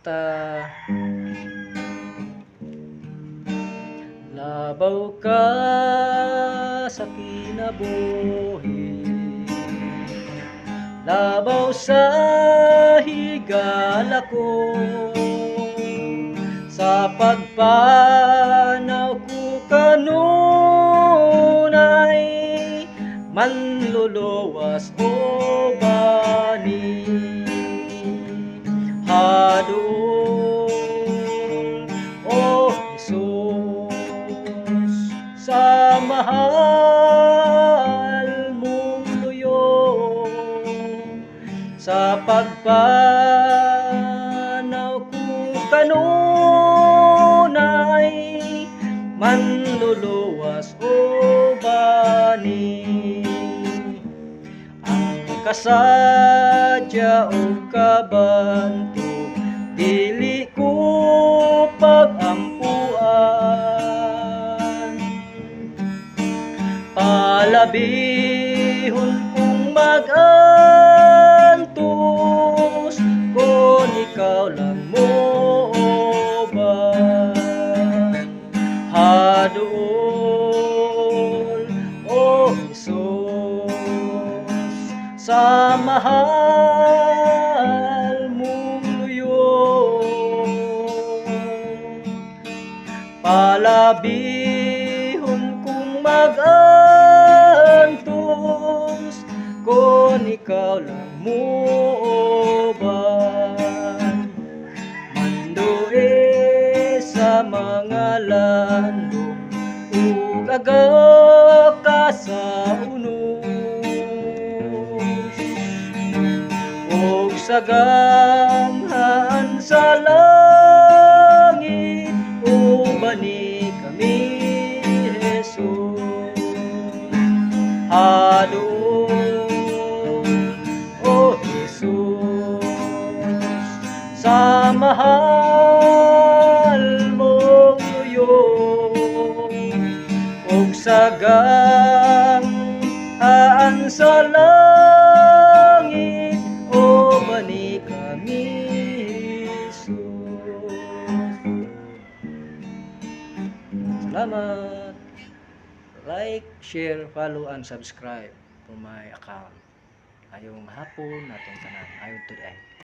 Basta Labaw ka sa kinabuhi. Labaw sa higala ko Sa pagpanaw ko kanunay Manluluwas o Sa mahal mong luyo Sa pagpanaw ko kanunay Manluluwas o bani Ang kasadya o kabanto Palabihon kong mag-antos Kung ikaw lang mo ba? Hadool o Jesus Sa mahal mong luyo Palabihon kong mag-antos ikaw lang mo ba Mandoe sa mga landong Ug agap ka sa unos. Og sa gamhan sa langit O bani kami Jesus. Hadool Sa mahal mong luyo Og sa gamhaan sa langit O bani kami Jesus Salamat like, share, follow, and subscribe to my account. Ayong hapon natong tanan. Ayon to the